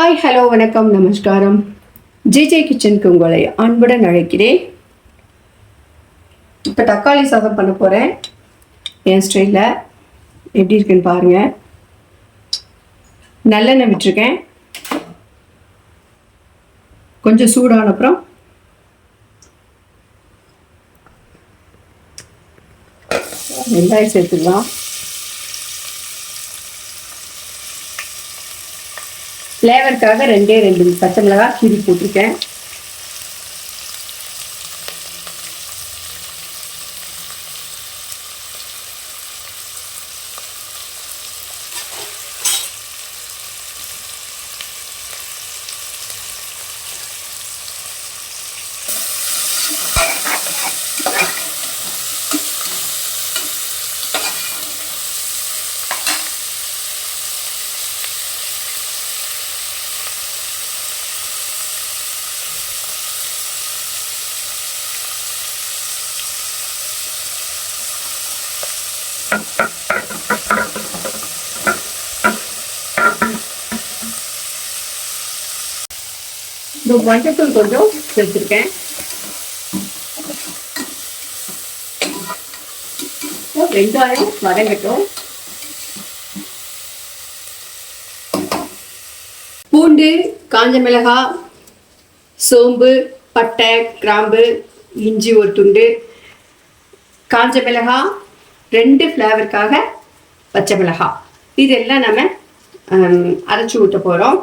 Hi hello வணக்கம் நமஸ்காரம். GJ கிச்சனுக்கு உங்களை அன்புடன் அழைக்கிறேன். இப்போ தக்காளி சாதம் பண்ண போகிறேன் என் ஸ்டைலில் எப்படி இருக்குன்னு பாருங்கள் நல்லெண்ணெய் விட்டுருக்கேன். கொஞ்சம் சூடான அப்புறம். வெங்காயம் சேர்த்துக்கலாம். ஃப்ளேவருக்காக ரெண்டே ரெண்டு பச்சை மிளகாய் கீரி போட்டிருக்கேன். இந்த மஞ்சத்தூள் கொஞ்சம் சேர்த்துருக்கேன். வெங்காயம் வதங்கட்டும். பூண்டு காஞ்ச மிளகாய் சோம்பு பட்டை கிராம்பு இஞ்சி ஒரு துண்டு காஞ்ச மிளகாய் ரெண்டு ஃப்ளேவருக்காக பச்சை மிளகாய். இதெல்லாம் நம்ம ஹம், அரைச்சி ஊற்ற போகிறோம்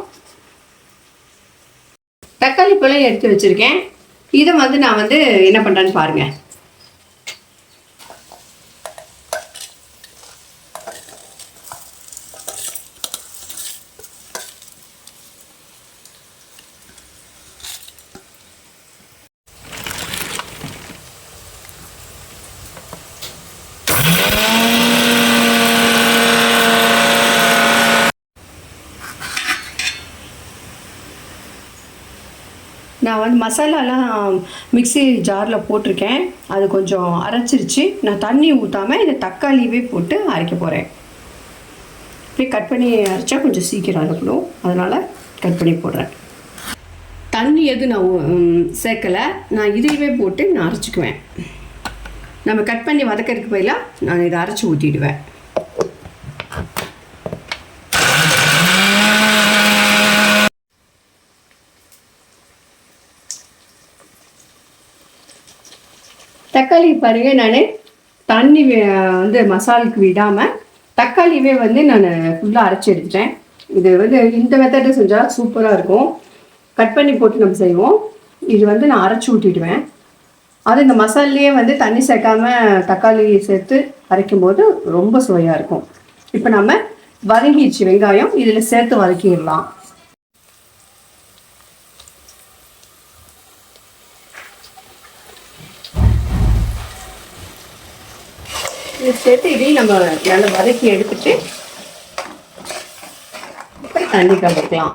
தக்காளி பழம் எடுத்து வச்சிருக்கேன். இதை வந்து நான் வந்து என்ன பண்ணுறேன்னு பாருங்கள் நான் வந்து மசாலாலாம் மிக்சி ஜாரில் போட்டிருக்கேன். அது கொஞ்சம் அரைச்சிருச்சு. நான் தண்ணி ஊற்றாமல் இந்த தக்காளியவே போட்டு அரைக்க போகிறேன் இப்படி கட் பண்ணி அரைச்சா கொஞ்சம் சீக்கிரம் அரைக்கணும். அதனால் கட் பண்ணி போடுறேன். தண்ணி எதுவும் நான் சேர்க்கலை. நான் இதையவே போட்டு நான் அரைச்சிக்குவேன். நம்ம கட் பண்ணி வதக்கிறதுக்கு பதிலாக நான் இதை அரைச்சி ஊற்றிடுவேன் தக்காளி பாருங்க நான் தண்ணி வே- வந்து மசாலுக்கு விடாமல் தக்காளியவே வந்து நான் ஃபுல்லாக அரைச்சி எடுத்துட்டேன். இது வந்து இந்த மெத்தடு செஞ்சால் சூப்பராக இருக்கும். கட் பண்ணி போட்டு நம்ம செய்வோம். இது வந்து நான் அரைச்சி ஊற்றிடுவேன் அது இந்த மசாலையே வந்து தண்ணி சேர்க்காம தக்காளி சேர்த்து அரைக்கும் போது ரொம்ப சுவையாக இருக்கும். இப்போ நம்ம வதங்கிடுச்சு வெங்காயம் இதில் சேர்த்து வதக்கிடலாம் இது சேர்த்து இதையும் நம்ம நல்லா வதக்கி எடுத்துட்டு அப்புறம் தண்ணி கலக்கலாம்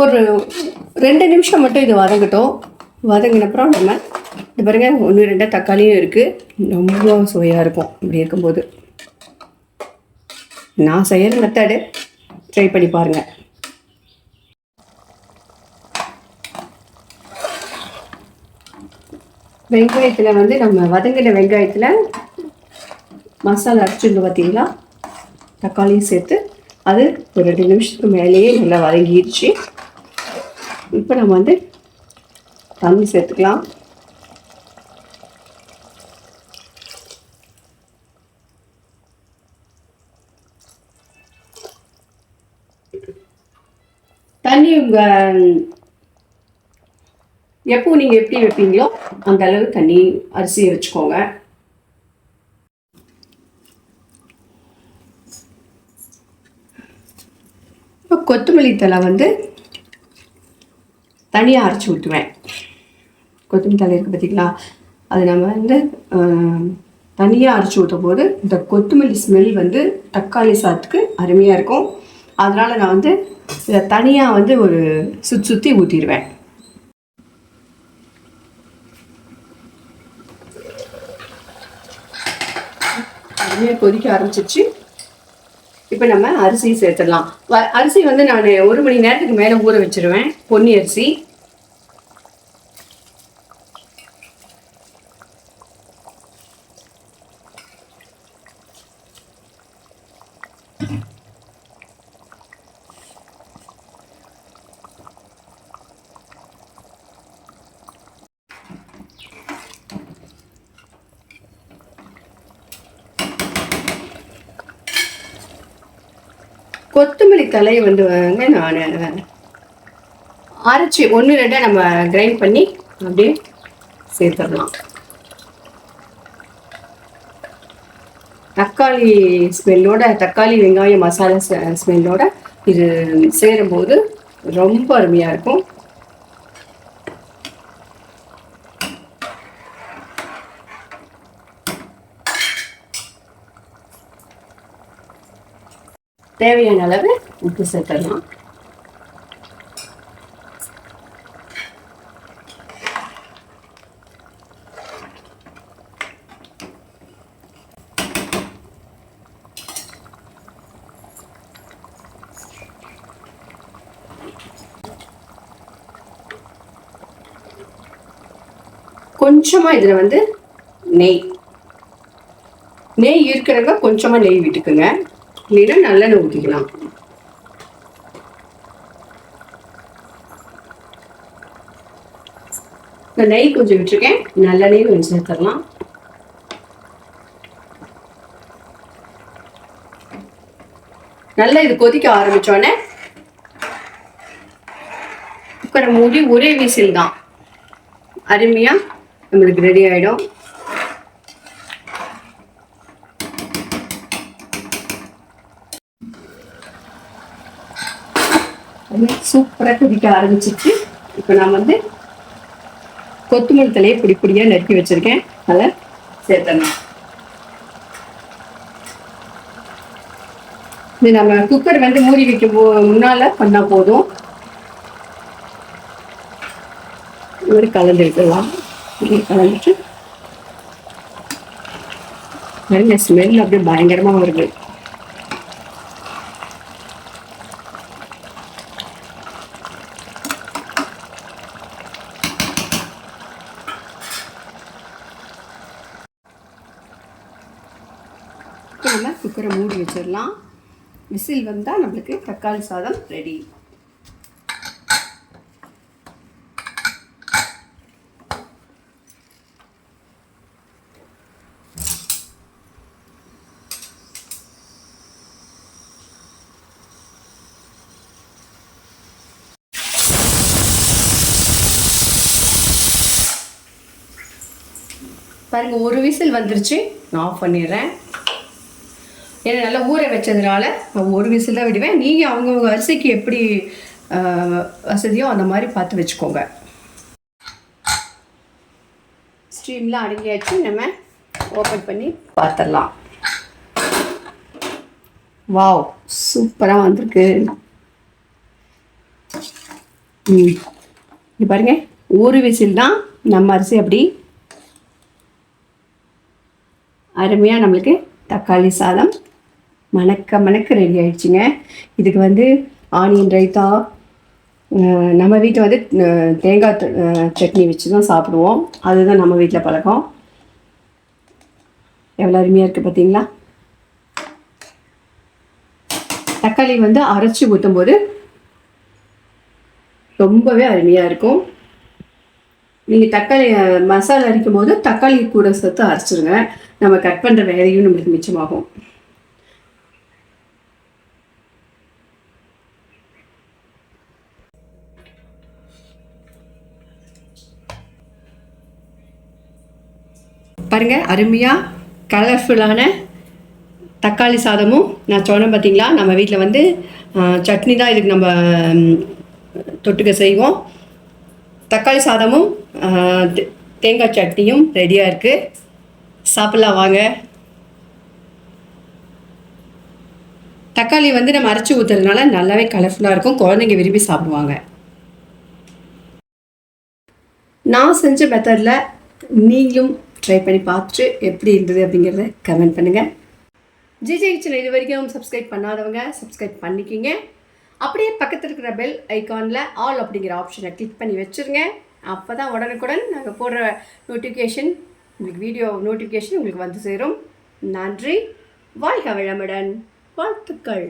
ஒரு ரெண்டு நிமிஷம் மட்டும் இது வதங்கட்டும். வதங்கினப்புறம் நம்ம இது பாருங்க ஒன்று ரெண்டு தக்காளியும் இருக்குது ரொம்ப சுவையாக இருக்கும் இப்படி இருக்கும்போது. நான் செய்கிற மெத்தடு ட்ரை பண்ணி பாருங்கள் வெங்காயத்தில் வந்து நம்ம வதங்கின வெங்காயத்தில் மசாலா அரைச்சிருந்தோம் பார்த்தீங்களா தக்காளியும் சேர்த்து அது ஒரு ரெண்டு நிமிஷத்துக்கு மேலேயே நல்லா வதங்கிடுச்சு இப்போ நம்ம வந்து தண்ணி சேர்த்துக்கலாம். தண்ணி உங்கள் எப்போ நீங்கள் எப்படி வைப்பீங்களோ அந்த அளவு தண்ணி அரிசியை வச்சுக்கோங்க. இப்போ கொத்தமல்லி தழை வந்து தனியாக அரைச்சி ஊற்றுவேன். கொத்தமல்லி தழை இருக்குது பார்த்தீங்களா அது நம்ம வந்து தனியாக அரைச்சி ஊற்றும் போது இந்த கொத்தமல்லி ஸ்மெல் வந்து தக்காளி சாத்துக்கு அருமையாக இருக்கும். அதனால் நான் வந்து இதை தனியாக வந்து ஒரு சுற்றி சுற்றி ஊற்றிடுவேன் அருமையாக கொதிக்க ஆரம்பிச்சிச்சு இப்போ நம்ம அரிசி சேர்த்துடலாம். வ- அரிசி வந்து நான் ஒரு மணி நேரத்துக்கு மேலே ஊற வச்சிருவேன். பொன்னி அரிசி. கொத்தமல்லி தழையை வந்து வாங்க நான். அரைச்சி ஒன்று ரெண்டாக நம்ம கிரைண்ட் பண்ணி அப்படியே சேர்த்துடலாம். தக்காளி ஸ்மெல்லோட தக்காளி வெங்காயம் மசாலா ஸ்மெல்லோட இது சேரும்போது ரொம்ப அருமையாக இருக்கும். தேவையான அளவு உப்பு சேர்த்துடலாம். கொஞ்சமா இதுல வந்து நெய். நெய் இருக்கிறவங்க கொஞ்சமா நெய் விட்டுக்குங்க. இல்லைன்னா நல்லெண்ணெய் ஊற்றிக்கலாம் நான் நெய் கொஞ்சம் விட்டுருக்கேன். நல்லெண்ணெய் கொஞ்சம் சேர்த்துடலாம். நல்லா இது கொதிக்க ஆரம்பித்தோடனே குக்கரை மூடி ஒரே விசில் தான். அருமையா நம்மளுக்கு ரெடி சூப்பராக கொதிக்க ஆரம்பிச்சிச்சு. இப்போ நான் வந்து கொத்துமல்லி தலையை பிடி பிடியாக நறுக்கி வச்சிருக்கேன். அதை சேர்த்தணும் இது நம்ம குக்கர் வந்து மூடி வைக்க போ- பண்ணால் போதும். ஒரு கலந்து விட்டுடலாம் கலந்துட்டு நல்ல ஸ்மெல் அப்படியே பயங்கரமாக வருது. இப்போ நம்ம குக்கரை மூடி வச்சிடலாம். விசில் வந்தால் நம்மளுக்கு தக்காளி சாதம் ரெடி பாருங்க ஒரு விசில் வந்துருச்சு. நான் ஆஃப் பண்ணிடுறேன். ஏன்னா நல்லா ஊற வச்சதுனால நான் ஒரு விசில் தான் விடுவேன். நீங்கள் அவங்கவுங்க அரிசிக்கு எப்படி வசதியோ அந்த மாதிரி பார்த்து வச்சுக்கோங்க. ஸ்ட்ரீம்லாம் அடங்கியாச்சு. நம்ம ஓப்பன் பண்ணி பார்த்துடலாம். வாவ் சூப்பராக வந்திருக்கு. ம். இது பாருங்க ஒரு விசில் தான் நம்ம அரிசி அப்படி அருமையாக நம்மளுக்கு தக்காளி சாதம் மணக்க மணக்க ரெடி ஆயிடுச்சுங்க. இதுக்கு வந்து ஆனியன் ரைத்தா அஹ் நம்ம வீட்டில் வந்து அஹ் தேங்காய் சட்னி வச்சு தான் சாப்பிடுவோம். அதுதான் நம்ம வீட்டில் பழக்கம். எவ்வளோ அருமையாக இருக்குது பார்த்தீங்களா தக்காளி வந்து அரைச்சி ஊற்றும்போது ரொம்பவே அருமையாக இருக்கும். நீங்கள் தக்காளி மசாலா அரைக்கும் போது தக்காளி கூட சேர்த்து அரைச்சிருங்க. நம்ம கட் பண்ணுற வேலையும் நம்மளுக்கு மிச்சமாகும். பாருங்கள் அருமையாக கலர்ஃபுல்லான தக்காளி சாதமும் நான் சொன்னேன் பார்த்தீங்களா நம்ம வீட்டில் வந்து சட்னி தான் இதுக்கு நம்ம தொட்டுக்க செய்வோம். தக்காளி சாதமும் தேங்காய் சட்னியும் ரெடியாக இருக்குது சாப்பிட்லாம் வாங்க. தக்காளி வந்து நம்ம அரைச்சி ஊற்றுறதுனால நல்லாவே கலர்ஃபுல்லாக இருக்கும். குழந்தைங்க விரும்பி சாப்பிடுவாங்க. நான் செஞ்ச மெத்தடில் நீங்களும் ட்ரை பண்ணி பார்த்துட்டு எப்படி இருந்தது அப்படிங்கிறத கமெண்ட் பண்ணுங்கள் ஜிஜே கிச்சன் இது வரைக்கும் சப்ஸ்கிரைப் பண்ணாதவங்க சப்ஸ்கிரைப் பண்ணிக்கிங்க. அப்படியே பக்கத்தில் இருக்கிற பெல் ஐக்கானில் ஆல் அப்படிங்கிற ஆப்ஷனை கிளிக் பண்ணி வச்சுருங்க. அப்போ தான் உடனுக்குடன் நாங்கள் போடுற நோட்டிஃபிகேஷன் உங்களுக்கு வீடியோ நோட்டிஃபிகேஷன் உங்களுக்கு வந்து சேரும். நன்றி. வாழ்க வளமுடன். வாழ்த்துக்கள்.